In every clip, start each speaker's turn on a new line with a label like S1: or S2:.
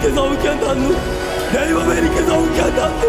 S1: ദൈവം എനിക്ക് സൗഖ്യം തന്നു ദൈവം എനിക്ക് സൗഖ്യം തന്നു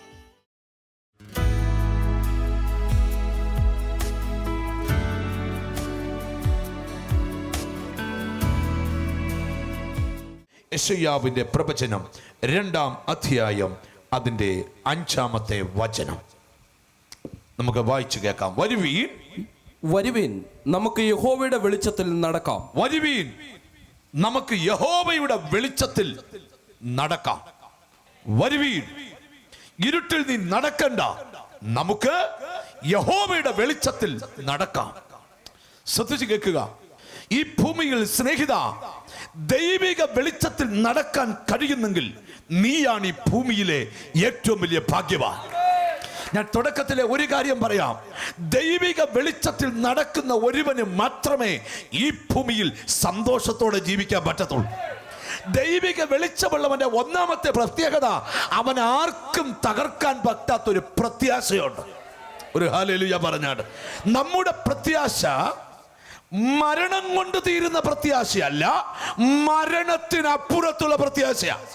S2: യശയ്യാവിന്റെ പ്രവചനം രണ്ടാം അധ്യായം അതിന്റെ അഞ്ചാമത്തെ വചനം. നമുക്ക് വായിച്ചു കേൾക്കാം. വരുവീൻ.
S3: വരുവീൻ നമുക്ക് യഹോവയുടെ വെളിച്ചത്തിൽ നടക്കാം.
S2: വരുവീൻ നമുക്ക് യഹോവയുടെ വെളിച്ചത്തിൽ നടക്കാം. വരുവീൻ ഇരുട്ടിൽ നീ നടക്കണ്ട. നമുക്ക് യഹോവയുടെ വെളിച്ചത്തിൽ നടക്കാം. ശ്രദ്ധിച്ച് കേൾക്കുക. ഈ ഭൂമിയിൽ സ്നേഹിത ദൈവിക വെളിച്ചത്തിൽ നടക്കാൻ കഴിയുന്നെങ്കിൽ നീയാണ് ഈ ഭൂമിയിലെ ഏറ്റവും വലിയ ഭാഗ്യവാൻ. ഞാൻ തുടക്കത്തിലെ ഒരു കാര്യം പറയാം. ദൈവിക വെളിച്ചത്തിൽ നടക്കുന്ന ഒരുവന് മാത്രമേ ഈ ഭൂമിയിൽ സന്തോഷത്തോടെ ജീവിക്കാൻ പറ്റത്തുള്ളൂ. ദൈവിക വെളിച്ചമുള്ളവന്റെ ഒന്നാമത്തെ പ്രത്യേകത അവൻ ആർക്കും തകർക്കാൻ പറ്റാത്തൊരു പ്രത്യാശയുണ്ട്. ഒരു ഹാലേലുയ പറഞ്ഞാട് നമ്മുടെ പ്രത്യാശ മരണം കൊണ്ട് തീരുന്ന പ്രത്യാശയല്ല മരണത്തിനപ്പുറത്തുള്ള പ്രത്യാശയാണ്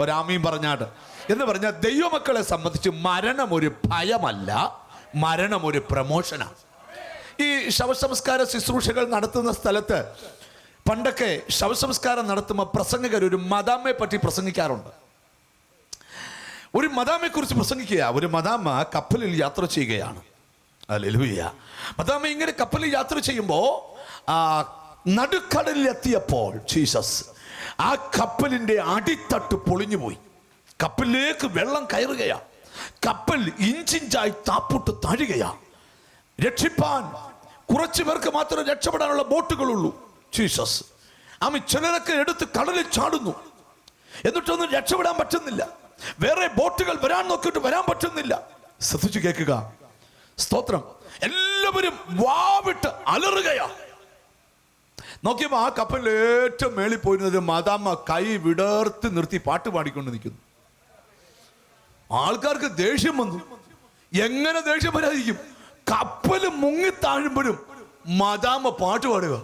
S2: ഒരാമീൻ പറഞ്ഞാട്. എന്ന് പറഞ്ഞാൽ ദൈവമക്കളെ സംബന്ധിച്ച് മരണം ഒരു ഭയമല്ല മരണം ഒരു പ്രമോഷനാണ് ഈ ശവസംസ്കാര ശുശ്രൂഷകൾ നടത്തുന്ന സ്ഥലത്ത് പണ്ടൊക്കെ ശവസംസ്കാരം നടത്തുമ്പോൾ പ്രസംഗകർ ഒരു മദാമ്മയെ പറ്റി പ്രസംഗിക്കാറുണ്ട്. ഒരു മദാമയെക്കുറിച്ച് പ്രസംഗിക്കുക ഒരു മദാമ്മ കപ്പലിൽ യാത്ര ചെയ്യുകയാണ്. അല്ലേലൂയ മതാമ ഇങ്ങനെ കപ്പലിൽ യാത്ര ചെയ്യുമ്പോൾ ആ നടുക്കടലിൽ എത്തിയപ്പോൾ ജീസസ് ആ കപ്പലിന്റെ അടിത്തട്ട് പൊളിഞ്ഞുപോയി. കപ്പലിലേക്ക് വെള്ളം കയറുകയാ. കപ്പൽ ഇഞ്ചിഞ്ചായി താപ്പൊട്ട് താഴുകയാ. രക്ഷിപ്പാൻ കുറച്ചു പേർക്ക് മാത്രമേ രക്ഷപ്പെടാനുള്ള ബോട്ടുകളുള്ളൂ. ജീസസ് ആമി ചിലരൊക്കെ എടുത്ത് കടലിൽ ചാടുന്നു. എന്നിട്ടൊന്നും രക്ഷപ്പെടാൻ പറ്റുന്നില്ല. വേറെ ബോട്ടുകൾ വരാൻ നോക്കിയിട്ട് വരാൻ പറ്റുന്നില്ല. ശ്രദ്ധിച്ചു കേൾക്കുക. സ്തോത്രം. എല്ലാവരും വാവിട്ട് അലറുകയാ. നോക്കിയപ്പോ ആ കപ്പലിൽ ഏറ്റവും മേളിൽ പോയിരുന്നത് മദാമ്മ കൈ വിടർത്ത് നിർത്തി പാട്ട് പാടിക്കൊണ്ട് നിൽക്കുന്നു. ആൾക്കാർക്ക് ദേഷ്യം വന്നു. എങ്ങനെ ദേഷ്യം വരാതിരിക്കും? കപ്പൽ മുങ്ങി താഴുമ്പോഴും മദാമ്മ പാട്ട് പാടുക.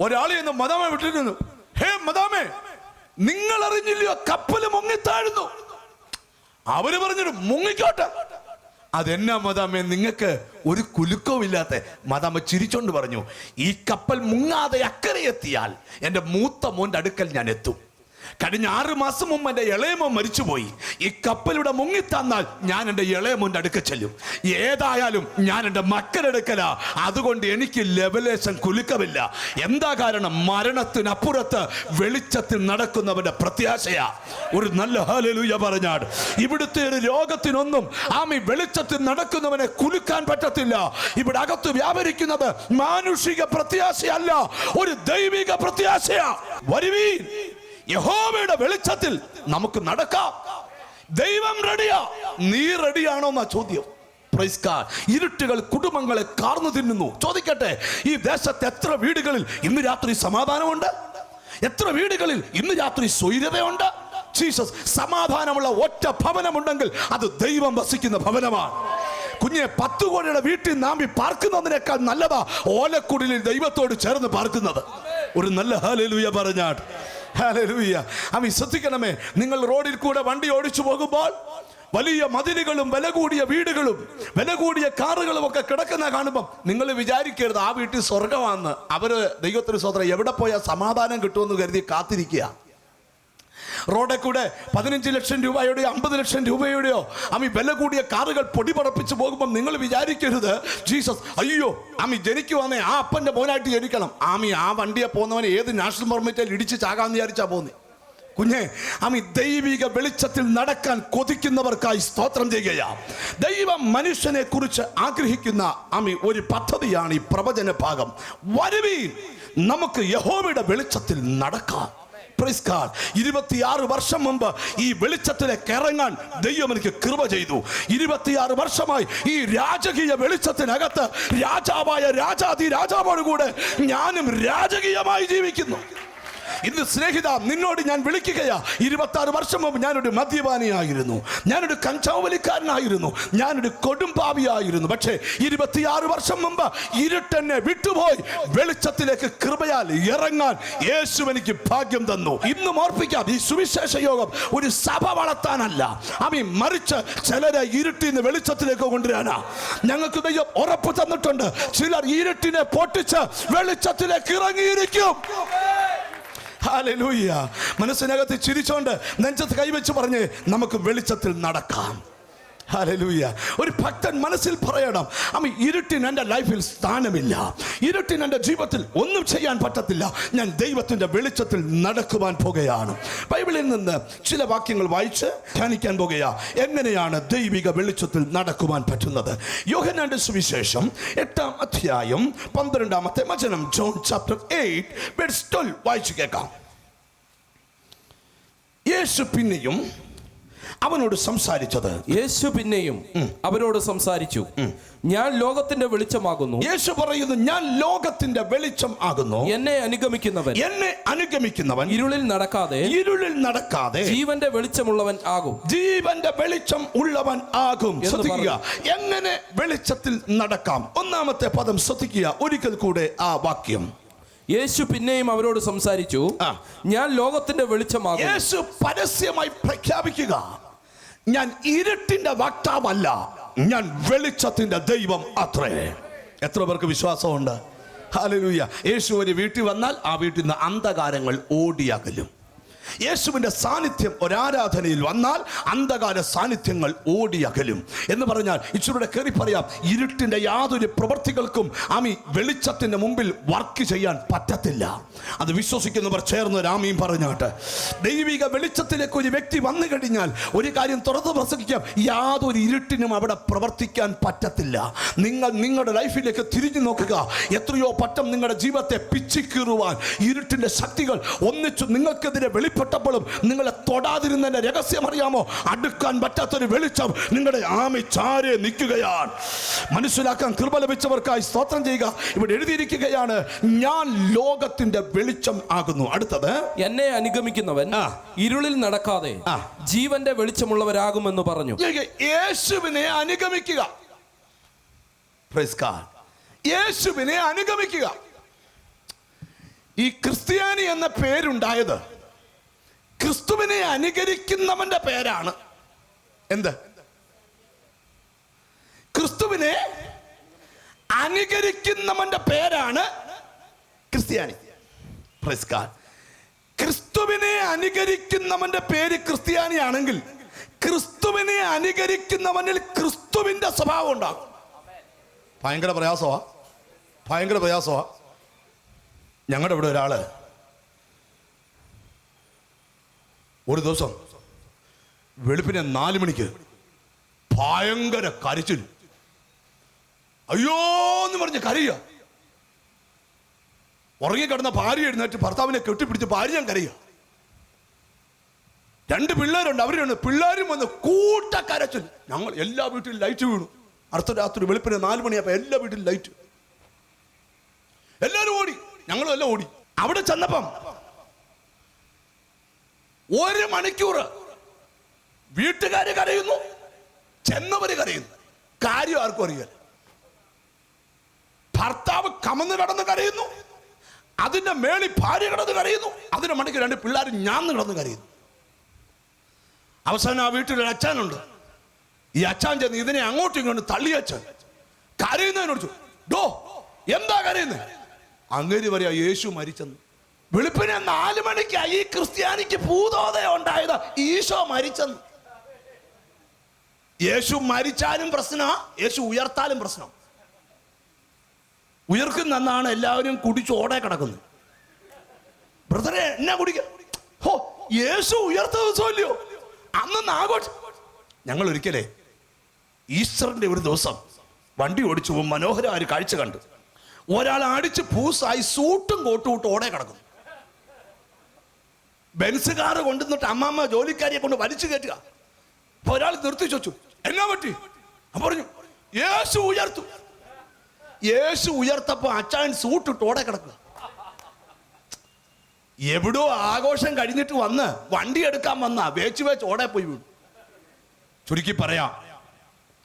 S2: ഒരാൾ എന്ന് മദാമ വിട്ടിരുന്നു ഹേ മദാമേ നിങ്ങൾ അറിഞ്ഞില്ലയോ കപ്പൽ മുങ്ങി താഴുന്നു? അവർ പറഞ്ഞു മുങ്ങിക്കോട്ടെ. അതെന്നാ മദാമേ? നിങ്ങൾക്ക് ഒരു കുലുക്കവും ഇല്ലാത്ത മദാമ ചിരിച്ചോണ്ട് പറഞ്ഞു ഈ കപ്പൽ മുങ്ങാതെ അക്കരെ എത്തിയാൽ എന്റെ മൂത്ത മോന്റെ അടുക്കൽ ഞാൻ എത്തും. കഴിഞ്ഞ ആറ് മാസം മുമ്പ് എന്റെ ഇളയമോൻ മരിച്ചുപോയി. ഈ കപ്പലിവിടെ മുങ്ങിത്തന്നാൽ ഞാൻ എന്റെ ഇളയമോന്റെ അടുക്ക ചെല്ലും. ഏതായാലും ഞാൻ എന്റെ മക്കളെടുക്കല അതുകൊണ്ട് എനിക്ക് ലെവലേശം കുലുക്കമില്ല. എന്താ കാരണം? മരണത്തിനപ്പുറത്ത് വെളിച്ചത്തിൽ നടക്കുന്നവന്റെ പ്രത്യാശയാ. ഒരു നല്ല ഹലലൂയ പറഞ്ഞാട്. ഇവിടുത്തെ ഒരു രോഗത്തിനൊന്നും ആമി വെളിച്ചത്തിൽ നടക്കുന്നവനെ കുലുക്കാൻ പറ്റത്തില്ല. ഇവിടെ അകത്ത് വ്യാപരിക്കുന്നത് മാനുഷിക പ്രത്യാശയല്ല. ഒരു ദൈവിക പ്രത്യാശയാ. വരുവീൻ. യഹോവയുടെ വെളിച്ചത്തിൽ നമുക്ക് നടക്കാം. ദൈവം റെഡിയാ. നീ റെഡിയാണോ എന്നാ ചോദ്യം. ഇരുട്ടുകൾ കുടുംബങ്ങളെ കാർന്നു തിന്നുന്നു. ചോദിക്കട്ടെ ഈ ദേശത്ത് എത്ര വീടുകളിൽ ഇന്ന് രാത്രി സമാധാനമുണ്ട്? എത്ര വീടുകളിൽ ഇന്ന് രാത്രി സ്വൈര്യതയുണ്ട് ജീസസ് സമാധാനമുള്ള ഒറ്റ ഭവനമുണ്ടെങ്കിൽ അത് ദൈവം വസിക്കുന്ന ഭവനമാണ്. കുഞ്ഞെ പത്ത് കോടിയുടെ വീട്ടിൽ നാമ്പി പാർക്കുന്നതിനേക്കാൾ നല്ലതാ ഓലക്കുടിലിൽ ദൈവത്തോട് ചേർന്ന് പാർക്കുന്നത്. ഒരു നല്ല ഹലലുയ പറഞ്ഞാട്ട് ഹാലലൂയ അവ ശ്രദ്ധിക്കണമേ. നിങ്ങൾ റോഡിൽ കൂടെ വണ്ടി ഓടിച്ചു പോകുമ്പോൾ വലിയ മതിലുകളും വില കൂടിയ വീടുകളും വില കൂടിയ കാറുകളും ഒക്കെ കിടക്കുന്ന കാണുമ്പം നിങ്ങൾ വിചാരിക്കരുത് ആ വീട്ടിൽ സ്വർഗമാണെന്ന് അവർ ദൈവത്തിന് സ്വതന്ത്രം. എവിടെ പോയാൽ സമാധാനം കിട്ടുമെന്ന് കരുതി കാത്തിരിക്കുക. റോഡിൽ കൂടെ പതിനഞ്ച് ലക്ഷം രൂപയുടെയോ അമ്പത് ലക്ഷം രൂപയുടെയോ അമ്മി വില കൂടിയ കാറുകൾ പൊടിപടപ്പിച്ച് പോകുമ്പോൾ നിങ്ങൾ വിചാരിക്കരുത്. ജീസസ് അയ്യോ അമ്മി ജനിക്കുവാന്നേ ആ അപ്പന്റെ മോനായിട്ട് ജനിക്കണം. ആമി ആ വണ്ടിയെ പോകുന്നവനെ ഏത് നാഷണൽ പെർമിറ്റിൽ ഇടിച്ച് ചാകാമെന്ന് വിചാരിച്ചാ പോകുന്നേ കുഞ്ഞെ അമി ദൈവിക വെളിച്ചത്തിൽ നടക്കാൻ കൊതിക്കുന്നവർക്കായി സ്തോത്രം ചെയ്യുകയാ. ദൈവം മനുഷ്യനെ കുറിച്ച് ആഗ്രഹിക്കുന്ന അമ്മി ഒരു പദ്ധതിയാണ് ഈ പ്രവചന ഭാഗം വരുവീൻ നമുക്ക് യഹോവയുടെ വെളിച്ചത്തിൽ നടക്കാം. ഇരുപത്തിയാറ് വർഷം മുമ്പ് ഈ വെളിച്ചത്തിലേക്ക് ഇറങ്ങാൻ ദൈവം എനിക്ക് കൃപ ചെയ്തു. ഇരുപത്തിയാറ് വർഷമായി ഈ രാജകീയ വെളിച്ചത്തിനകത്ത് രാജാവായ രാജാതി രാജാവോട് കൂടെ ഞാനും രാജകീയമായി ജീവിക്കുന്നു. ഇന്ന് സ്നേഹിത നിന്നോട് ഞാൻ വിളിക്കുകയാ. ഇരുപത്തി ആറ് വർഷം മുമ്പ് ഞാനൊരു മദ്യപാനിയായിരുന്നു. ഞാനൊരു കഞ്ചാവലിക്കാരനായിരുന്നു. ഞാനൊരു കൊടുംപാവിയായിരുന്നു പക്ഷേ ഇരുപത്തിയാറ് വർഷം മുമ്പ് ഇരുട്ടെന്നെ വിട്ടുപോയി. വെളിച്ചത്തിലേക്ക് കൃപയാൽ ഇറങ്ങാൻ യേശു എനിക്ക് ഭാഗ്യം തന്നു. ഇന്നും ഓർപ്പിക്കാം ഈ സുവിശേഷ യോഗം ഒരു സഭ വളർത്താനല്ല. അമി മറിച്ച് ചിലരെ ഇരുട്ടിന്ന് വെളിച്ചത്തിലേക്ക് കൊണ്ടുവരാനാ. ഞങ്ങൾക്ക് ദൈവം ഉറപ്പ് തന്നിട്ടുണ്ട്. ചിലർ ഇരുട്ടിനെ പൊട്ടിച്ച് വെളിച്ചത്തിലേക്ക് ഇറങ്ങിയിരിക്കും. മനസ്സിനകത്ത് ചിരിച്ചോണ്ട് നെഞ്ചത്ത് കൈവച്ച് പറഞ്ഞ് നമുക്ക് വെളിച്ചത്തിൽ നടക്കാം. ഹാലലൂയ ഒരു ഭക്തൻ മനസ്സിൽ പറയണം അമ്മ ഇരുട്ടിന് എന്റെ ലൈഫിൽ സ്ഥാനമില്ല. ഇരുട്ടിന് എന്റെ ജീവിതത്തിൽ ഒന്നും ചെയ്യാൻ പറ്റത്തില്ല. ഞാൻ ദൈവത്തിന്റെ വെളിച്ചത്തിൽ നടക്കുവാൻ പോകുകയാണ്. ബൈബിളിൽ നിന്ന് ചില വാക്യങ്ങൾ വായിച്ച് ധ്യാനിക്കാൻ പോകുകയാ എങ്ങനെയാണ് ദൈവിക വെളിച്ചത്തിൽ നടക്കുവാൻ പറ്റുന്നത്? യോഹനാന്റെ സുവിശേഷം എട്ടാം അധ്യായം പന്ത്രണ്ടാമത്തെ വചനം ജോൺ ചാപ്റ്റർ എയ്റ്റ് വായിച്ചു കേൾക്കാം. യേശു പിന്നെയും അവനോട് സംസാരിച്ചത്.
S3: യേശു പിന്നെയും അവരോട് സംസാരിച്ചു. ഞാൻ ലോകത്തിന്റെ വെളിച്ചമാകുന്നു.
S2: യേശു പറയുന്നു ഞാൻ ലോകത്തിന്റെ വെളിച്ചം ആകുന്നു.
S3: എന്നെ അനുഗമിക്കുന്നവൻ.
S2: എന്നെ അനുഗമിക്കുന്നവൻ.
S3: ഇരുളിൽ നടക്കാതെ
S2: ഇരുളിൽ നടക്കാതെ
S3: ജീവന്റെ വെളിച്ചമുള്ളവൻ ആകും.
S2: ജീവന്റെ വെളിച്ചം ഉള്ളവൻ ആകും. ശ്രദ്ധിക്കുക. എങ്ങനെ വെളിച്ചത്തിൽ നടക്കാം? ഒന്നാമത്തെ പദം ശ്രദ്ധിക്കുക. ഒരിക്കൽ കൂടെ ആ വാക്യം.
S3: യേശു പിന്നെയും അവരോട് സംസാരിച്ചു ഞാൻ ലോകത്തിന്റെ വെളിച്ചമാകും
S2: യേശു പരസ്യമായി പ്രഖ്യാപിക്കുക ഞാൻ ഇരുട്ടിന്റെ വക്താവല്ല ഞാൻ വെളിച്ചത്തിന്റെ ദൈവം അത്രേ. എത്ര പേർക്ക് വിശ്വാസമുണ്ട്? ഹാലലൂയ യേശു ഒരു വീട്ടിൽ വന്നാൽ ആ വീട്ടിൽ നിന്ന് അന്ധകാരങ്ങൾ ഓടിയകലും. യേശുവിന്റെ സാന്നിധ്യം ഒരാരാധനയിൽ വന്നാൽ അന്ധകാര സാന്നിധ്യങ്ങൾ ഓടിയകലും. എന്ന് പറഞ്ഞാൽ ഇച്ചിലൂടെ കയറി പറയാം ഇരുട്ടിന്റെ യാതൊരു പ്രവൃത്തികൾക്കും ആമി വെളിച്ചത്തിന്റെ മുമ്പിൽ വർക്ക് ചെയ്യാൻ പറ്റത്തില്ല. അത് വിശ്വസിക്കുന്നവർ ചേർന്ന് രാമിയും പറഞ്ഞാട്ട് ദൈവിക വെളിച്ചത്തിലേക്ക് ഒരു വ്യക്തി വന്നു കഴിഞ്ഞാൽ ഒരു കാര്യം തുറന്ന് പ്രസംഗിക്കാം യാതൊരു ഇരുട്ടിനും അവിടെ പ്രവർത്തിക്കാൻ പറ്റത്തില്ല. നിങ്ങൾ നിങ്ങളുടെ ലൈഫിലേക്ക് തിരിഞ്ഞു നോക്കുക എത്രയോ പറ്റം നിങ്ങളുടെ ജീവിതത്തെ പിച്ചിക്കീറുവാൻ ഇരുട്ടിന്റെ ശക്തികൾ ഒന്നിച്ചു നിങ്ങൾക്കെതിരെ വെളിപ്പെട്ടപ്പോഴും നിങ്ങളെ തൊടാതിരുന്നതിന്റെ രഹസ്യം അറിയാമോ? അടുക്കാൻ പറ്റാത്തൊരു വെളിച്ചം നിങ്ങളുടെ ആമി ചാരെ നിൽക്കുകയാണ്. മനസ്സിലാക്കാൻ കൃപ ലഭിച്ചവർക്കായി സ്തോത്രം ചെയ്യുക. ഇവിടെ എഴുതിയിരിക്കുകയാണ് ഞാൻ ലോകത്തിന്റെ വെളിച്ചം ആകുന്നു. അടുത്തത്
S3: എന്നെ അനുഗമിക്കുന്നവൻ ഇരുളിൽ നടക്കാതെ. ജീവന്റെ വെളിച്ചമുള്ളവരാകുമെന്ന് പറഞ്ഞു.
S2: യേശുവിനെ അനുഗമിക്കുക. യേശുവിനെ അനുഗമിക്കുക. ഈ ക്രിസ്ത്യാനി എന്ന പേരുണ്ടായത് ക്രിസ്തുവിനെ അനുകരിക്കുന്നവന്റെ പേരാണ്. എന്ത്? ക്രിസ്തുവിനെ അനുകരിക്കുന്നവന്റെ പേരാണ് ക്രിസ്ത്യാനി. ക്രിസ്തുവിനെ അനുകരിക്കുന്നവന്റെ പേര് ക്രിസ്ത്യാനിയാണെങ്കിൽ ക്രിസ്തുവിനെ അനുകരിക്കുന്നവനിൽ ക്രിസ്തുവിന്റെ സ്വഭാവം ഉണ്ടാകും. ഭയങ്കര പ്രയാസമാ. ഭയങ്കര പ്രയാസമാ. ഞങ്ങളുടെ ഇവിടെ ഒരാൾ ഒരു ദിവസം വെളുപ്പിനെ നാല് മണിക്ക് ഭയങ്കര കരച്ചിൽ. അയ്യോ എന്ന് പറഞ്ഞ് കരയുക. ഉറങ്ങിക്കിടന്ന ഭാര്യ എഴുന്നേറ്റ് ഭർത്താവിനെ കെട്ടിപ്പിടിച്ച് ഭാര്യ ഞാൻ കരയുക. രണ്ട് പിള്ളേരുണ്ട് അവരുണ്ട്. പിള്ളേരും വന്ന് കൂട്ട കരച്ചിൽ. ഞങ്ങൾ എല്ലാ വീട്ടിലും ലൈറ്റ് വീണു. അടുത്ത രാത്രി വെളുപ്പിന് നാല് മണിയപ്പോ എല്ലാ വീട്ടിലും ലൈറ്റ് എല്ലാവരും ഓടി. ഞങ്ങളും എല്ലാം ഓടി. അവിടെ ചെന്നപ്പം ഒരു മണിക്കൂർ. വീട്ടുകാർ കരയുന്നു ചെന്നവർ കരയുന്നു. കാര്യം ആർക്കും അറിയാൻ ഭർത്താവ് കമന്ന് കിടന്ന് കരയുന്നു അതിന്റെ മേളി ഭാര്യ കിടന്ന് കരയുന്നു അതിന്റെ മണിക്ക് രണ്ട് പിള്ളേർ ഞാൻ കിടന്ന് കരയുന്നു. അവസാനം ആ വീട്ടിലൊരു അച്ഛനുണ്ട്. ഈ അച്ഛൻ ചെന്ന് ഇതിനെ അങ്ങോട്ടും ഇങ്ങോട്ടും തള്ളി അച്ഛൻ. കരയുന്നതിനോട് ഡോ എന്താ കരയുന്നത് അങ്ങേര് പറയാ യേശു മരിച്ചെന്ന്. വെളുപ്പിനെ നാല് മണിക്ക് ഈ ക്രിസ്ത്യാനിക്ക് ഭൂതോദയം ഉണ്ടായത് ഈശോ മരിച്ചെന്ന്. യേശു മരിച്ചാലും പ്രശ്ന യേശു ഉയർത്താലും പ്രശ്നം. ഉയർക്കുന്നെന്നാണ് എല്ലാവരും കുടിച്ച് ഓടെ കിടക്കുന്നത്. ബ്രദറെ എന്നാ കുടിക്ക? ഹോ യേശു ഉയർത്ത ദിവസമല്ലയോ? അന്ന് നാഗോട്ട്. ഞങ്ങൾ ഒരിക്കലേ ഈസ്റ്ററിന്റെ ഒരു ദിവസം വണ്ടി ഓടിച്ചു മനോഹരമായ കാഴ്ച കണ്ടു. ഒരാൾ അടിച്ച് പൂസായി സൂട്ടും കോട്ടും ഇട്ട് ഓടെ കിടക്കുന്നു. ബെൻസ് കാറ് കൊണ്ടുവന്നിട്ട് അമ്മമ്മ ജോലിക്കാരിയെ കൊണ്ട് വലിച്ചു കയറ്റുക. അപ്പൊ ഒരാൾ നിർത്തി ചോദിച്ചു എന്നാ പറ്റി? പറഞ്ഞു യേശു ഉയർത്തു. യേശു ഉയർത്തപ്പോ അച്ഛൻ സൂട്ടിട്ട് ഓടെ കിടക്കുക. എവിടോ ആഘോഷം കഴിഞ്ഞിട്ട് വന്ന് വണ്ടി എടുക്കാൻ വന്ന വേച്ച് വേച്ച് ഓടെ പോയി വീണു. ചുരുക്കി പറയാം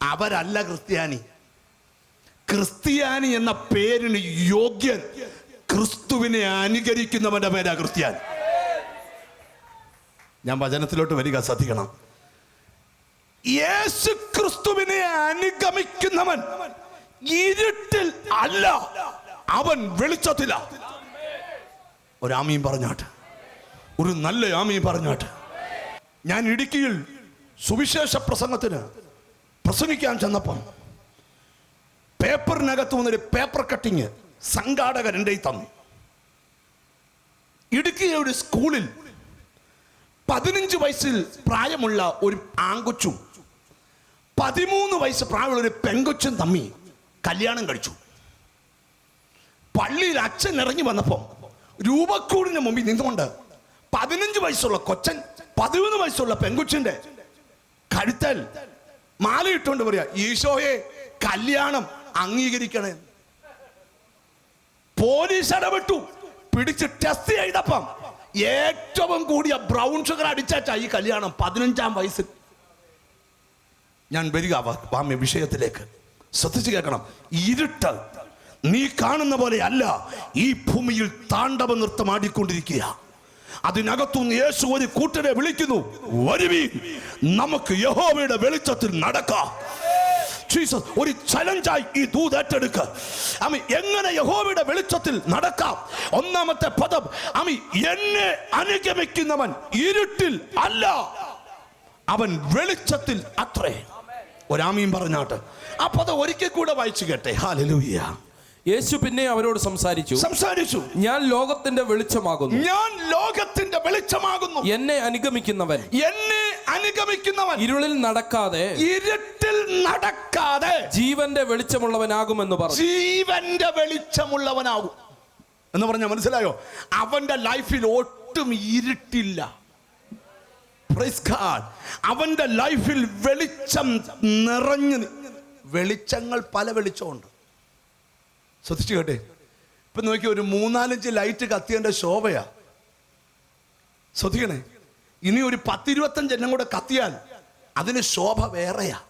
S2: അവരല്ല ക്രിസ്ത്യാനി. ക്രിസ്ത്യാനി എന്ന പേരിന് യോഗ്യൻ ക്രിസ്തുവിനെ അനുകരിക്കുന്നവന്റെ പേരാ ക്രിസ്ത്യാനി. ഞാൻ വചനത്തിലോട്ട് വരിക ശ്രദ്ധിക്കണം. യേശു ക്രിസ്തുവിനെ അനുഗമിക്കുന്നവൻ ഇരുട്ടിൽ അല്ല അവൻ വെളിച്ചത്തില. ഒരാമയും പറഞ്ഞാട്ട്. ഒരു നല്ല ആമയും പറഞ്ഞാട്ട്. ഞാൻ ഇടുക്കിയിൽ സുവിശേഷ പ്രസംഗത്തിന് പ്രസംഗിക്കാൻ ചെന്നപ്പം പേപ്പറിനകത്ത് വന്നൊരു പേപ്പർ കട്ടിങ് സംഘാടകരന്റെ തന്നു. ഇടുക്കിയിലെ ഒരു സ്കൂളിൽ പതിനഞ്ച് വയസ്സിൽ പ്രായമുള്ള ഒരു ആങ്കൊച്ചും പതിമൂന്ന് വയസ്സ് പ്രായമുള്ള ഒരു പെങ്കൊച്ചും തമ്മി കല്യാണം കഴിച്ചു. പള്ളിയിൽ അച്ഛൻ ഇറങ്ങി വന്നപ്പോൾ രൂപക്കൂടിന് മുമ്പിൽ നിന്നുകൊണ്ട് പതിനഞ്ച് വയസ്സുള്ള കൊച്ചൻ പതിമൂന്ന് വയസ്സുള്ള പെങ്കൊച്ചിന്റെ കഴുത്തൽ മാലയിട്ടുകൊണ്ട് പറയാ ഈശോയെ കല്യാണം അംഗീകരിക്കണേ. പോലീസ് ഇടപെട്ടു. പിടിച്ച് ടെസ്റ്റ് ചെയ്തപ്പം ഏറ്റവും കൂടിയ ബ്രൗൺ ഷുഗർ അടിച്ചാച്ച ഈ കല്യാണം പതിനഞ്ചാം വയസ്സിൽ ഞാൻ വരിക വാമ്യ വിഷയത്തിലേക്ക്. ശ്രദ്ധിച്ചു കേൾക്കണം. ഇരുട്ട് നീ കാണുന്ന പോലെ അല്ല. ഈ ഭൂമിയിൽ താണ്ഡവ നൃത്തം ആടിക്കൊണ്ടിരിക്കുക. അതിനകത്തുനിന്ന് യേശു ഒരു കൂട്ടരെ വിളിക്കുന്നു. വരുവീ നമുക്ക് യഹോവയുടെ വെളിച്ചത്തിൽ നടക്കാം. ജീസസ് ഒരു ചലഞ്ചായി ഈ ദൂത് ഏറ്റെടുക്ക. അമി എങ്ങനെ യഹോവയുടെ വെളിച്ചത്തിൽ നടക്കാം? ഒന്നാമത്തെ പദം അമി എന്നെ അനുഗമിക്കുന്നവൻ ഇരുട്ടിൽ അല്ല. അവൻ വെളിച്ചത്തിൽ അത്രേ. ഒരാമീൻ പറഞ്ഞാട്ട്. ആ പദം ഒരിക്കൽ കൂടെ വായിച്ചു കേട്ടെ. ഹാലലൂയ
S3: യേശു പിന്നെ അവരോട് സംസാരിച്ചു.
S2: സംസാരിച്ചു.
S3: ഞാൻ ലോകത്തിന്റെ വെളിച്ചമാകുന്നു.
S2: ഞാൻ ലോകത്തിന്റെ വെളിച്ചമാകുന്നു.
S3: എന്നെ അനുഗമിക്കുന്നവൻ.
S2: എന്നെ അനുഗമിക്കുന്നവൻ.
S3: ഇരുളിൽ നടക്കാതെ
S2: ഇരുട്ടിൽ നടക്കാതെ
S3: ജീവന്റെ വെളിച്ചമുള്ളവനാകുമെന്ന് പറഞ്ഞു.
S2: ജീവന്റെ വെളിച്ചമുള്ളവനാകും. എന്ന് പറഞ്ഞാൽ മനസ്സിലായോ? അവന്റെ ലൈഫിൽ ഒട്ടും ഇരുട്ടില്ല. അവന്റെ ലൈഫിൽ വെളിച്ചം നിറഞ്ഞു വെളിച്ചങ്ങൾ പല വെളിച്ചമുണ്ട്. ശ്രദ്ധിച്ചു കേട്ടെ? ഇപ്പൊ നോക്കി ഒരു മൂന്നാലഞ്ച് ലൈറ്റ് കത്തിയതിന്റെ ശോഭയാ. ശ്രദ്ധിക്കണേ? ഇനി ഒരു പത്തിരുപത്തഞ്ച് എണ്ണം കൂടെ കത്തിയാൽ അതിന് ശോഭ വേറെയാ.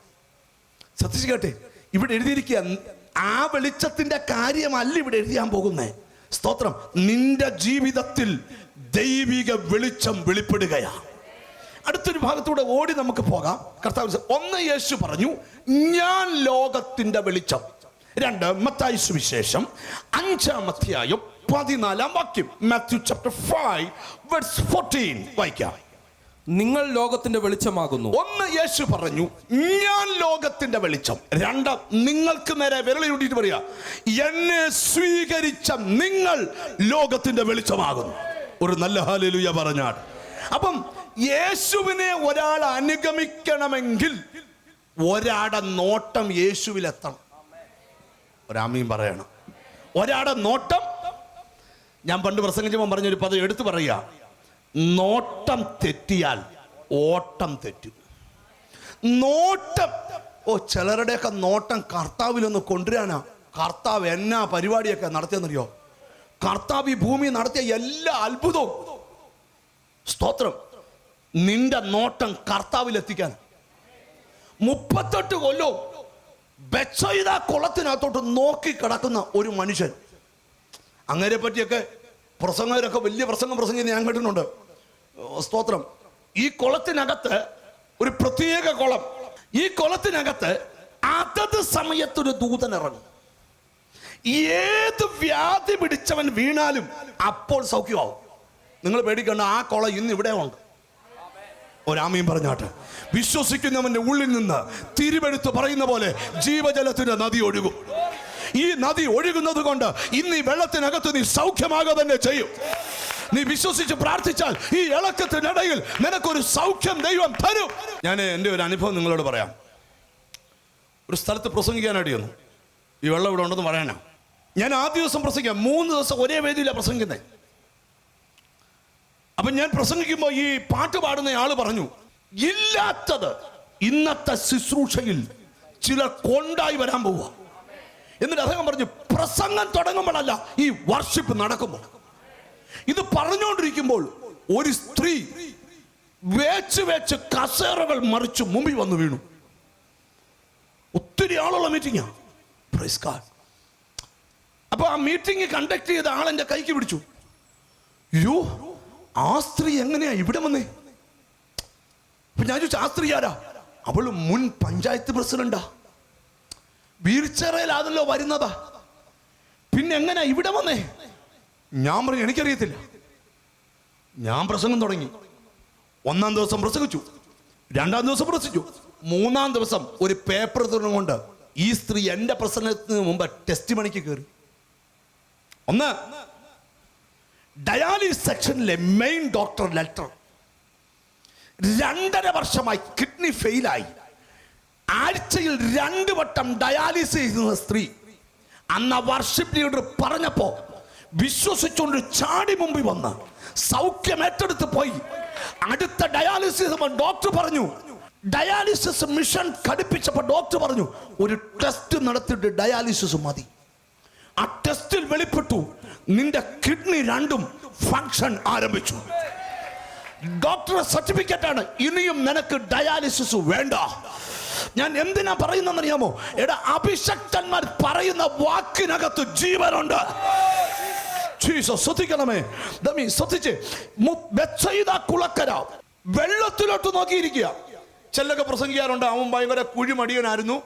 S2: ശ്രദ്ധിച്ചു കേട്ടെ? ഇവിടെ എഴുതിയിരിക്കുക ആ വെളിച്ചത്തിന്റെ കാര്യമല്ല ഇവിടെ എഴുതിയാൻ പോകുന്നേ. സ്തോത്രം. നിന്റെ ജീവിതത്തിൽ ദൈവിക വെളിച്ചം വെളിപ്പെടുകയാ. അടുത്തൊരു ഭാഗത്തൂടെ ഓടി നമുക്ക് പോകാം. കർത്താവ് ഒന്ന് യേശു പറഞ്ഞു ഞാൻ ലോകത്തിന്റെ വെളിച്ചം രണ്ട് മത്തായി സുവിശേഷം. അഞ്ചാം അധ്യായം പതിനാലാം വാക്യം. Matthew chapter five verse fourteen വായിക്കാം.
S3: നിങ്ങൾ ലോകത്തിന്റെ വെളിച്ചമാകുന്നു.
S2: ഒന്ന് യേശു പറഞ്ഞു ഞാൻ ലോകത്തിന്റെ വെളിച്ചം. രണ്ട് നിങ്ങൾക്ക് നേരെ വിരളിയൂട്ടിട്ട് പറയാ എന്നെ സ്വീകരിച്ച നിങ്ങൾ ലോകത്തിന്റെ വെളിച്ചമാകുന്നു. ഒരു നല്ല ഹാലലുയ പറഞ്ഞാൽ അപ്പം യേശുവിനെ ഒരാൾ അനുഗമിക്കണമെങ്കിൽ ഒരാടെ നോട്ടം യേശുവിലെത്തണം. ഒരാമയും പറയണം. ഒരാടെ നോട്ടം ഞാൻ പണ്ട് പ്രസംഗിച്ചപ്പോൾ പറഞ്ഞൊരു പദം എടുത്തു പറയുക. നോട്ടം തെറ്റിയാൽ ഓട്ടം തെറ്റും. നോട്ടം ഓ ചിലരുടെയൊക്കെ നോട്ടം കർത്താവിലൊന്ന് കൊണ്ടുവരാനാ. കർത്താവ് എന്നാ പരിപാടിയൊക്കെ നടത്തിയെന്നറിയോ? കർത്താവ് ഈ ഭൂമി നടത്തിയ എല്ലാ അത്ഭുതവും. സ്തോത്രം. നിന്റെ നോട്ടം കർത്താവിലെത്തിക്കാൻ. മുപ്പത്തെട്ട് കൊല്ലവും ബെച്ചൈത കുളത്തിനകത്തോട്ട് നോക്കി കിടക്കുന്ന ഒരു മനുഷ്യൻ. അങ്ങനെ പറ്റിയൊക്കെ പ്രസംഗകരൊക്കെ വലിയ പ്രസംഗം പ്രസംഗിച്ച് ഞാൻ കേട്ടിട്ടുണ്ട്. സ്തോത്രം. ഈ കുളത്തിനകത്ത് ഒരു പ്രത്യേക കുളം. ഈ കുളത്തിനകത്ത് അതത് സമയത്തൊരു ദൂതൻ ഇറങ്ങും. ഏത് വ്യാധി പിടിച്ചവൻ വീണാലും അപ്പോൾ സൗഖ്യമാവും. നിങ്ങൾ പേടിക്കണ്ട ആ കുളം ഇന്ന് ഇവിടെ ഉണ്ട് ഒരാമയും പറഞ്ഞാട്ട് വിശ്വസിക്കുന്നവന്റെ ഉള്ളിൽ നിന്ന് തിരുവെടുത്ത് പറയുന്ന പോലെ ജീവജലത്തിന്റെ നദി ഒഴുകും. ഈ നദി ഒഴുകുന്നത് കൊണ്ട് ഇന്ന് ഈ വെള്ളത്തിനകത്ത് നീ സൗഖ്യമാകെ തന്നെ ചെയ്യും. നീ വിശ്വസിച്ച് പ്രാർത്ഥിച്ചാൽ ഈ ഇളക്കത്തിനിടയിൽ നിനക്കൊരു സൗഖ്യം ദൈവം തരും. ഞാൻ എന്റെ ഒരു അനുഭവം നിങ്ങളോട് പറയാം. ഒരു സ്ഥലത്ത് പ്രസംഗിക്കാനായിട്ട് ചെന്നു. ഈ വെള്ളം ഇവിടെ ഉണ്ടെന്ന് പറയാനാ. ഞാൻ ആദ്യ ദിവസം പ്രസംഗിക്കാം. മൂന്ന് ദിവസം ഒരേ വേദിയിലാണ് പ്രസംഗിക്കുന്നത്. അപ്പൊ ഞാൻ പ്രസംഗിക്കുമ്പോൾ ഈ പാട്ട് പാടുന്ന ആൾ പറഞ്ഞു ഇല്ലാത്തത് ഇന്നത്തെ ശുശ്രൂഷയിൽ ചിലർ കൊണ്ടായി വരാൻ പോവുക എന്നിട്ട് അദ്ദേഹം പറഞ്ഞു പ്രസംഗം തുടങ്ങുമ്പോഴല്ല ഈ വർഷിപ്പ് നടക്കുമ്പോൾ. ഇത് പറഞ്ഞുകൊണ്ടിരിക്കുമ്പോൾ ഒരു സ്ത്രീ വേച്ച് വേച്ച് കസേറകൾ മറിച്ച് മുമ്പിൽ വന്നു വീണു. ഒത്തിരി ആളുള്ള മീറ്റിംഗാ പ്രൈസ് കാർഡ് അപ്പൊ ആ മീറ്റിംഗ് കണ്ടക്ട് ചെയ്ത എന്റെ കൈക്ക് പിടിച്ചു. യോ ആ സ്ത്രീ എങ്ങനെയാ ഇവിടെ വന്നേ? അപ്പൊ ഞാൻ ചോദിച്ചു ആ സ്ത്രീ ആരാ? അവൾ മുൻ പഞ്ചായത്ത് പ്രസിഡന്റാ. വീൽചെയറിലാണല്ലോ വരുന്നതാ. പിന്നെ എങ്ങനെയാ ഇവിടെ വന്നേ? ഞാൻ പറഞ്ഞു എനിക്കറിയത്തില്ല. ഞാൻ പ്രസംഗം തുടങ്ങി. ഒന്നാം ദിവസം പ്രസംഗിച്ചു. രണ്ടാം ദിവസം പ്രസംഗിച്ചു. മൂന്നാം ദിവസം ഒരു പേപ്പർ കൊണ്ട് ഈ സ്ത്രീ എന്റെ പ്രസംഗത്തിന് മുമ്പ് ടെസ്റ്റ് മണിക്ക് കയറി ഒന്ന് ഡയാലിസ് സെക്ഷനിലെ മെയിൻ ഡോക്ടർ ലെറ്റർ. രണ്ടര വർഷമായി കിഡ്നി ഫെയിലായി ആഴ്ചയിൽ രണ്ട് വട്ടം ഡയാലിസിസ് ചെയ്യുന്ന സ്ത്രീ അന്ന് വർഷിപ്പ് ലീഡർ പറഞ്ഞപ്പോ വിശ്വസിച്ചുകൊണ്ട് ചാടി മുമ്പിൽ വന്ന് സൗഖ്യം ഏറ്റെടുത്ത് പോയി. അടുത്ത ഡയാലിസിസ് ഡോക്ടർ പറഞ്ഞു ഡയാലിസിസ് മിഷൻ ഘടിപ്പിച്ചപ്പോൾ ഡോക്ടർ പറഞ്ഞു ഒരു ടെസ്റ്റ് നടത്തിയിട്ട് ഡയാലിസിസ് മതി. ആ ടെസ്റ്റിൽ വെളിപ്പെട്ടു. നിന്റെ കിഡ്നി രണ്ടും ഫങ്ഷൻ ആരംഭിച്ചു. ഡോക്ടറെ സർട്ടിഫിക്കറ്റ് ആണ്. ഇനിയും നിനക്ക് ഡയാലിസിസ് വേണ്ട. ഞാൻ എന്തിനാ പറയുന്നറിയാമോ എടാ അഭിഷക്തന്മാർ പറയുന്ന വാക്കിനകത്ത് ജീവനുണ്ട്. ജീസസ് കുളക്കര. വെള്ളത്തിലോട്ട് നോക്കിയിരിക്കുക. ചെല്ലൊക്കെ പ്രസംഗിക്കാറുണ്ട്. അവൻ ഭയങ്കര കുഴിമടിയനായിരുന്നു.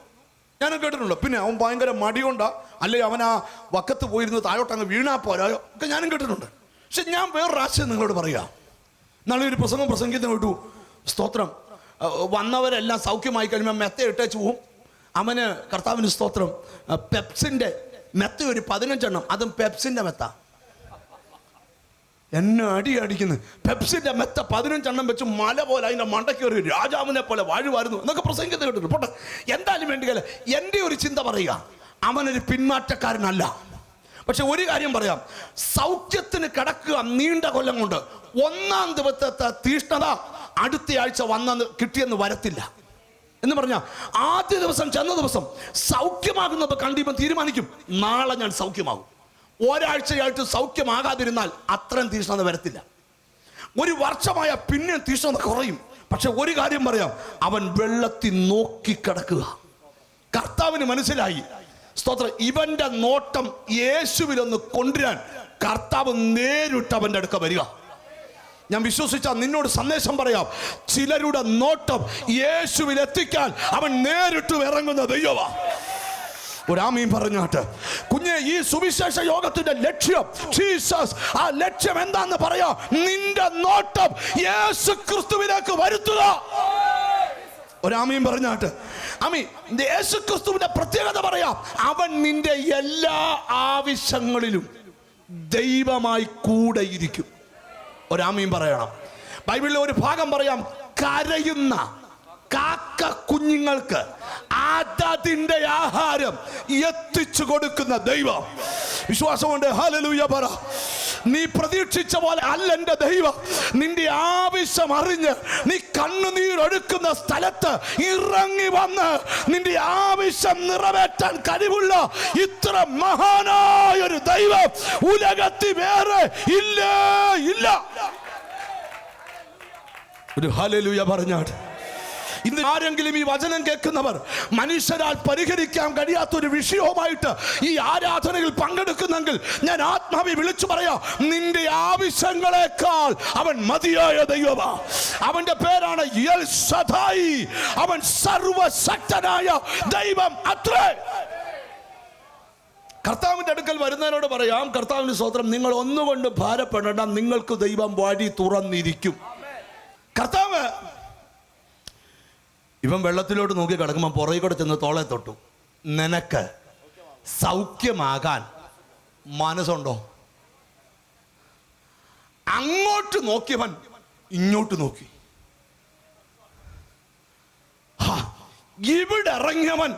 S2: ഞാനും കേട്ടിട്ടുണ്ട്. പിന്നെ അവൻ ഭയങ്കര മടിയുണ്ടാ അല്ലെ അവൻ ആ വക്കത്ത് പോയിരുന്ന് താഴോട്ട് അങ്ങ് വീണാ പോരായോ ഒക്കെ ഞാനും കേട്ടിട്ടുണ്ട്. പക്ഷെ ഞാൻ വേറൊരു ആശയം നിങ്ങളോട് പറയാം. നാളെ ഒരു പ്രസംഗം പ്രസംഗിക്കുന്ന കേട്ടു സ്തോത്രം. വന്നവരെല്ലാം സൗഖ്യമായി കഴിയുമ്പോൾ മെത്ത ഇട്ടേച്ച് പോവും. അവന് കർത്താവിന് സ്തോത്രം. പെപ്സിന്റെ മെത്ത ഒരു പതിനഞ്ചെണ്ണം അതും പെപ്സിന്റെ മെത്ത. എന്നെ അടി അടിക്കുന്നു. പെപ്സിന്റെ മെത്ത പതിനഞ്ചെണ്ണം വെച്ച് മല പോലെ അതിന്റെ മണ്ടയ്ക്ക് ഒരു രാജാവിനെ പോലെ വാഴുമായിരുന്നു എന്നൊക്കെ പ്രസംഗിക്കുന്നത് കേട്ടിട്ടുണ്ട് പോട്ടെ എന്തായാലും വേണ്ടിയല്ല എന്റെ ഒരു ചിന്ത പറയുക. അവനൊരു പിന്മാറ്റക്കാരനല്ല. പക്ഷെ ഒരു കാര്യം പറയാം. സൗഖ്യത്തിന് കിടക്കുക നീണ്ട കൊല്ലം കൊണ്ട് ഒന്നാം ദിവസത്തെ തീഷ്ണത അടുത്തയാഴ്ച വന്നെന്ന് കിട്ടിയെന്ന് വരത്തില്ല. എന്ന് പറഞ്ഞ ആദ്യ ദിവസം ചെന്ന ദിവസം സൗഖ്യമാകുന്നത് കണ്ടിപ്പം തീരുമാനിക്കും. നാളെ ഞാൻ സൗഖ്യമാകും. ഒരാഴ്ചയായിട്ട് സൗഖ്യമാകാതിരുന്നാൽ അത്രയും തീഷ്ണത വരത്തില്ല. ഒരു വർഷമായ പിന്നെ തീഷ്ണത കുറയും. പക്ഷെ ഒരു കാര്യം പറയാം അവൻ വെള്ളത്തിൽ നോക്കിക്കിടക്കുക. കർത്താവിന് മനസ്സിലായി. സ്തോത്രം ഇവന്റെ നോട്ടം യേശുവിലൊന്ന് കൊണ്ടുവരാൻ കർത്താവ് നേരിട്ട് അവന്റെ അടുക്ക വരിക. ഞാൻ വിശ്വസിച്ച നിന്നോട് സന്ദേശം പറയാം ചിലരുടെ നോട്ടം യേശുവിൽ എത്തിക്കാൻ അവൻ നേരിട്ട് ഇറങ്ങുന്ന ദൈവമാ ഒരാമീൻ പറഞ്ഞാട്ട് കുഞ്ഞെ ഈ സുവിശേഷ യോഗത്തിന്റെ ലക്ഷ്യം ജീസസ് ആ ലക്ഷ്യം എന്താന്ന് പറയാ? നിന്റെ നോട്ടം യേശു ക്രിസ്തുവിലേക്ക് വരുത്തുക. ഒരാമയും പറഞ്ഞാട്ട് അമി യേശു ക്രിസ്തുവിന്റെ പ്രത്യേകത പറയാം അവൻ നിന്റെ എല്ലാ ആവശ്യങ്ങളിലും ദൈവമായി കൂടെയിരിക്കും ഒരാമീൻ പറയണം. ബൈബിളിലെ ഒരു ഭാഗം പറയാം കരയുന്ന കാക്ക കുഞ്ഞുങ്ങൾക്ക് അതതിന്റെ ആഹാരം എത്തിച്ചു കൊടുക്കുന്ന ദൈവം. വിശ്വാസമുണ്ട്. ഹലലൂയ പറ. നീ പ്രതീക്ഷിച്ച പോലെ അല്ല എന്റെ ദൈവം. നിന്റെ ആവശ്യം അറിഞ്ഞ് നീ കണ്ണുനീരൊഴുക്കുന്ന സ്ഥലത്ത് ഇറങ്ങി വന്ന് നിന്റെ ആവശ്യം നിറവേറ്റാൻ കഴിവുള്ള ഇത്ര മഹാനായ ഒരു ദൈവം ഉലകത്തി വേറെ ഇല്ല ഇല്ല. ഒരു ഹലലുയ പറഞ്ഞാട്ട് ഇന്ന് ആരെങ്കിലും ഈ വചനം കേൾക്കുന്നവർ മനുഷ്യരാൽ പരിഹരിക്കാൻ കഴിയാത്ത ഒരു വിഷയവുമായിട്ട് ഈ ആരാധനയിൽ പങ്കെടുക്കുന്നെങ്കിൽ ഞാൻ ആത്മാവി വിളിച്ചു പറയാം നിന്റെ ആവശ്യങ്ങളെക്കാൾ അവൻ മതിയായ ദൈവമാ. അവന്റെ പേരാണ് അവൻ സർവശക്തനായ ദൈവം അത്രേ. കർത്താവിന്റെ അടുക്കൽ വരുന്നതിനോട് പറയാം കർത്താവിന് സ്വത്രം നിങ്ങൾ ഒന്നുകൊണ്ട് ഭാരപ്പെടേണ്ട നിങ്ങൾക്ക് ദൈവം വഴി തുറന്നിരിക്കും. കർത്താവ് ഇവൻ വെള്ളത്തിലോട്ട് നോക്കി കിടക്കുമ്പോൾ പുറകെ കൂടെ ചെന്ന് തോളെ തൊട്ടു. നിനക്ക് സൗഖ്യമാകാൻ മനസ്സുണ്ടോ? അങ്ങോട്ട് നോക്കിയവൻ ഇങ്ങോട്ട് നോക്കി. ഇവിടെ ഇറങ്ങിയവൻ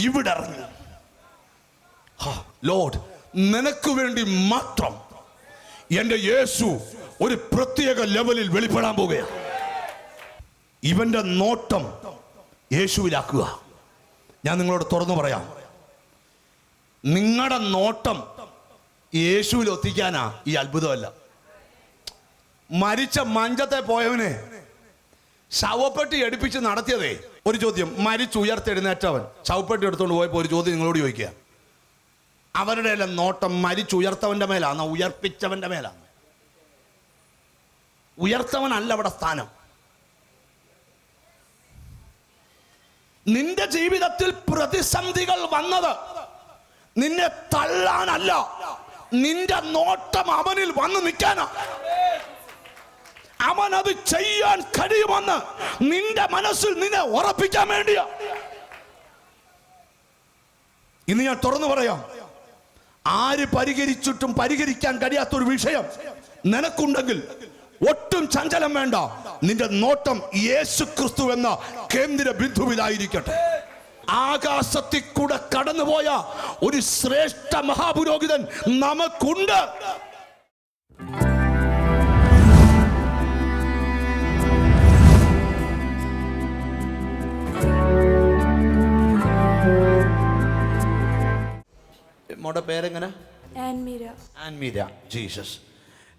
S2: ഇവിടെ ഇറങ്ങി. ലോഡ് നിനക്ക് വേണ്ടി മാത്രം എന്റെ യേശു ഒരു പ്രത്യേക ലെവലിൽ വെളിപ്പെടാൻ പോവുകയാണ്. ഇവന്റെ നോട്ടം യേശുവിലാക്കുക ഞാൻ നിങ്ങളോട് തുറന്നു പറയാം. നിങ്ങളുടെ നോട്ടം യേശുവിൽ ഒത്തിക്കാനാ ഈ അത്ഭുതമല്ല. മരിച്ച മഞ്ചത്തെ പോയവനെ ശവപ്പെട്ടി എടുപ്പിച്ച് നടത്തിയതേ. ഒരു ചോദ്യം മരിച്ചു ഉയർത്തെഴുന്നേറ്റവൻ ശവപ്പെട്ടി എടുത്തുകൊണ്ട് പോയപ്പോൾ ഒരു ചോദ്യം നിങ്ങളോട് ചോദിക്കുക. അവരുടെ എല്ലാം നോട്ടം മരിച്ചുയർത്തവന്റെ മേലാണ് ഉയർപ്പിച്ചവന്റെ മേലാണ് ഉയർത്തവനല്ല അവിടെ സ്ഥാനം. നിന്റെ ജീവിതത്തിൽ പ്രതിസന്ധികൾ വന്നത് നിന്നെ തള്ളാനല്ല. നിന്റെ നോട്ടം അവനിൽ വന്നു നിൽക്കാനാ. അവൻ അത് ചെയ്യാൻ കഴിയുമെന്ന് നിന്റെ മനസ്സിൽ നിന്നെ ഉറപ്പിക്കാൻ വേണ്ടിയാ. ഇന്ന് ഞാൻ തുറന്നു പറയാം. ആര് പരിഹരിച്ചിട്ടും പരിഹരിക്കാൻ കഴിയാത്ത ഒരു വിഷയം നിനക്കുണ്ടെങ്കിൽ ഒട്ടും ചഞ്ചലം വേണ്ട. നിന്റെ നോട്ടം യേശു ക്രിസ്തു എന്ന കേന്ദ്ര ബിന്ദുവിലായിരിക്കട്ടെ. ആകാശത്തിൽ കൂടെ കടന്നുപോയ ഒരു ശ്രേഷ്ഠ മഹാപുരോഹിതൻ നമുക്കുണ്ട്. മോടെ പേരെങ്ങനെ?
S4: ആൻമീര.
S2: ആൻമീര. ജീസസ്.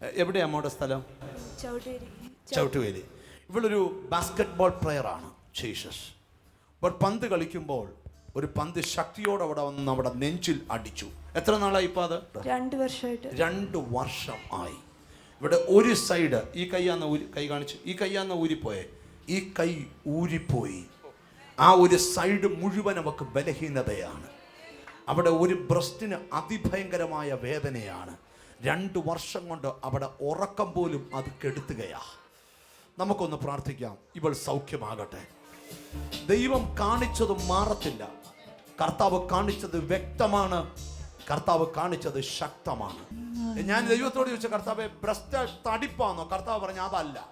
S2: എവിടെയാ മോടെ സ്ഥലം? ചവിട്ടുവേലി ഇവളൊരു ബാസ്കറ്റ്ബോൾ പ്ലെയറാണ് ജീസസ് അപ്പോൾ പന്ത് കളിക്കുമ്പോൾ ഒരു പന്ത് ശക്തിയോടെ അവിടെ വന്ന് നമ്മുടെ നെഞ്ചിൽ അടിച്ചു. എത്ര നാളായി ഇപ്പം അത്?
S4: രണ്ട് വർഷമായിട്ട്
S2: രണ്ട് വർഷം ആയി. ഇവിടെ ഒരു സൈഡ് ഈ കൈയാന്ന ഊരി കൈ കാണിച്ചു ഈ കൈയാന്ന ഊരിപ്പോയെ? ഈ കൈ ഊരിപ്പോയി. ആ ഒരു സൈഡ് മുഴുവൻ അവക്ക് ബലഹീനതയാണ്. അവിടെ ഒരു ബ്രസ്റ്റിന് അതിഭയങ്കരമായ വേദനയാണ്. രണ്ട് വർഷം കൊണ്ട് അവിടെ ഉറക്കം പോലും അത് കെടുത്തുകയാ. നമുക്കൊന്ന് പ്രാർത്ഥിക്കാം. ഇവൾ സൗഖ്യമാകട്ടെ. ദൈവം കാണിച്ചത് മാറത്തില്ല. കർത്താവ് കാണിച്ചത് വ്യക്തമാണ്. കർത്താവ് കാണിച്ചത് ശക്തമാണ്. ഞാൻ ദൈവത്തോട് ചോദിച്ച കർത്താവെ ഭ്രഷ്ട തടിപ്പാണോ കർത്താവ് പറഞ്ഞ അതല്ല.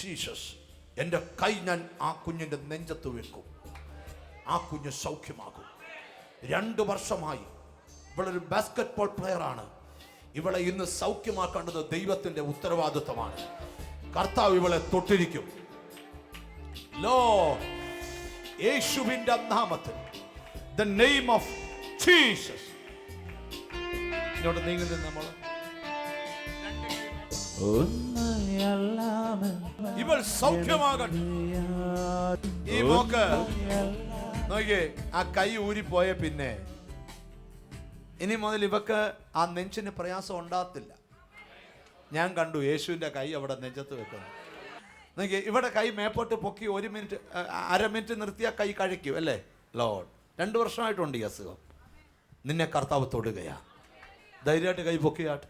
S2: ജീസസ് എന്റെ കൈ ഞാൻ ആ കുഞ്ഞിന്റെ നെഞ്ചത്ത് വെക്കും. ആ കുഞ്ഞ് സൗഖ്യമാകും. രണ്ട് വർഷമായി ഇവളൊരു ബാസ്കറ്റ് ബോൾ പ്ലെയറാണ് ഇവളെ ഇന്ന് സൗഖ്യമാക്കേണ്ടത് ദൈവത്തിന്റെ ഉത്തരവാദിത്വമാണ്. കർത്താവ് ഇവളെ തൊട്ടിരിക്കും. ലോ യേശുവിന്റെ നാമത്തിൽ. ദ നെയിം ഓഫ് ജീസസ് ഇങ്ങോട്ട് നീങ്ങുന്ന നമ്മൾ. ഇവൾ സൗഖ്യമാകട്ടെ. ഈ മോക്ക് നോക്കിയേ ആ കൈ ഊരിപ്പോയ പിന്നെ ഇനി മുതൽ ഇവക്ക് ആ നെഞ്ചിന് പ്രയാസം ഉണ്ടാകത്തില്ല. ഞാൻ കണ്ടു യേശുവിന്റെ കൈ അവിടെ നെഞ്ചത്ത് വെക്കുന്നു. നോക്കിയേ ഇവിടെ കൈ മേപ്പോട്ട് പൊക്കി ഒരു മിനിറ്റ് അര മിനിറ്റ് നിർത്തിയാൽ കൈ കഴിക്കും അല്ലേ? ലോഡ്. രണ്ട് വർഷമായിട്ടുണ്ട് ഈ അസുഖം. നിന്നെ കർത്താവ് തൊടുകയാ. ധൈര്യമായിട്ട് കൈ പൊക്കിയാട്ട്.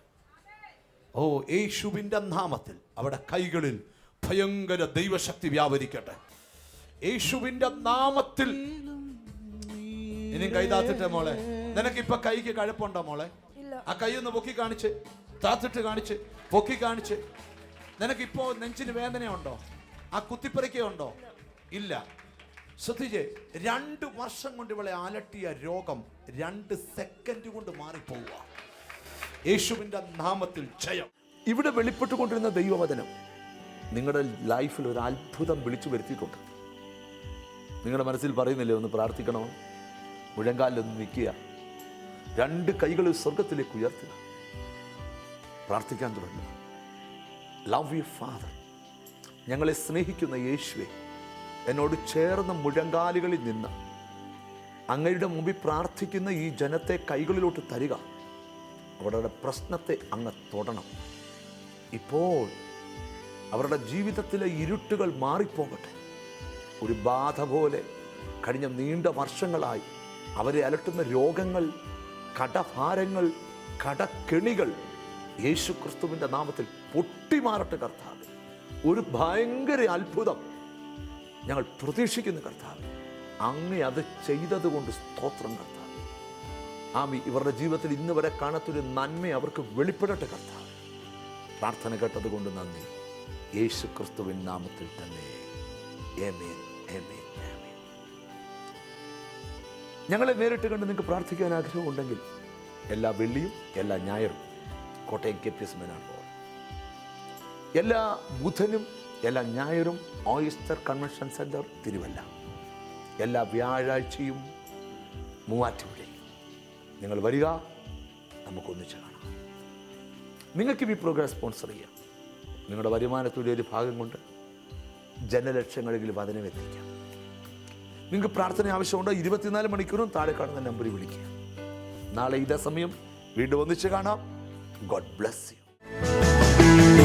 S2: ഓ യേശുവിന്റെ നാമത്തിൽ അവിടെ കൈകളിൽ ഭയങ്കര ദൈവശക്തി വ്യാപരിക്കട്ടെ. യേശുവിന്റെ നാമത്തിൽ. ഇനിയും കൈ താത്തിട്ടെ മോളെ നിനക്കിപ്പൊ കൈക്ക് കഴപ്പുണ്ടോ മോളെ? ആ കൈ ഒന്ന് പൊക്കി കാണിച്ച് താത്തിട്ട് കാണിച്ച് പൊക്കി കാണിച്ച്. നിനക്കിപ്പോ നെഞ്ചിന് വേദനയുണ്ടോ? ആ കുത്തിപ്പറിക്കുണ്ടോ ഇല്ല. ശ്രദ്ധിച്ചേ രണ്ട് വർഷം കൊണ്ട് ഇവളെ അലട്ടിയ രോഗം രണ്ട് സെക്കൻഡ് കൊണ്ട് മാറിപ്പോവുക. യേശുവിന്റെ നാമത്തിൽ ജയം. ഇവിടെ വെളിപ്പെട്ടുകൊണ്ടിരുന്ന ദൈവവചനം നിങ്ങളുടെ ലൈഫിൽ ഒരു അത്ഭുതം വിളിച്ചു വരുത്തിയിട്ടുണ്ട്. നിങ്ങളുടെ മനസ്സിൽ പറയുന്നില്ലേ ഒന്ന് പ്രാർത്ഥിക്കണോ? മുഴങ്കാലിലൊന്ന് നിൽക്കുക. രണ്ട് കൈകൾ സ്വർഗത്തിലേക്ക് ഉയർത്തുക. പ്രാർത്ഥിക്കാൻ തുടങ്ങുക. ലവ് യു ഫാദർ ഞങ്ങളെ സ്നേഹിക്കുന്ന യേശുവെ എന്നോട് ചേർന്ന മുഴങ്കാലുകളിൽ നിന്ന് അങ്ങയുടെ മുമ്പിൽ പ്രാർത്ഥിക്കുന്ന ഈ ജനത്തെ കൈകളിലോട്ട് തരിക. അവരുടെ പ്രശ്നത്തെ അങ്ങ് തൊടണം. ഇപ്പോൾ അവരുടെ ജീവിതത്തിലെ ഇരുട്ടുകൾ മാറിപ്പോകട്ടെ. ഒരു ബാധ പോലെ കഴിഞ്ഞ നീണ്ട വർഷങ്ങളായി അവരെ അലട്ടുന്ന രോഗങ്ങൾ കടഭാരങ്ങൾ കടക്കെണികൾ യേശു ക്രിസ്തുവിന്റെ നാമത്തിൽ പൊട്ടിമാറട്ടെ കർത്താവ്. ഒരു ഭയങ്കര അത്ഭുതം ഞങ്ങൾ പ്രതീക്ഷിക്കുന്ന കർത്താവ്. അങ്ങേ അത് ചെയ്തതുകൊണ്ട് സ്തോത്രം കർത്താവ്. ആമി ഇവരുടെ ജീവിതത്തിൽ ഇന്ന് വരെ കാണാത്തൊരു നന്മ അവർക്ക് വെളിപ്പെടട്ടെ കർത്താവ്. പ്രാർത്ഥന കേട്ടതുകൊണ്ട് നന്ദി. യേശു ക്രിസ്തുവിൻ നാമത്തിൽ തന്നെ. Amen amen. ഞങ്ങളെ നേരിട്ട് കണ്ട് നിങ്ങൾക്ക് പ്രാർത്ഥിക്കാൻ ആഗ്രഹമുണ്ടെങ്കിൽ എല്ലാ വെള്ളിയും എല്ലാ ഞായറും കോട്ടയം കെ പി എസ് മേനാണ് പോകുന്നത് എല്ലാ ബുധനും എല്ലാ ഞായറും ഓയിസ്റ്റർ കൺവെൻഷൻ സെന്റർ തിരുവല്ല. എല്ലാ വ്യാഴാഴ്ചയും മൂവാറ്റുപുഴയിൽ. നിങ്ങൾ വരിക നമുക്കൊന്നിച്ച് കാണാം. നിങ്ങൾക്ക് ഈ പ്രോഗ്രാം സ്പോൺസർ ചെയ്യാം. നിങ്ങളുടെ വരുമാനത്തിന്റെ ഒരു ഭാഗം കൊണ്ട് ജനലക്ഷങ്ങളെങ്കിലും അതിനെ എത്തിക്കാം. നിങ്ങൾക്ക് പ്രാർത്ഥന ആവശ്യമുണ്ടോ? ഇരുപത്തിനാല് മണിക്കൂറും താഴെ കാണുന്ന നമ്പറിൽ വിളിക്കുക. നാളെ ഇതേ സമയം വീണ്ടും ഒന്നിച്ച് കാണാം. God bless you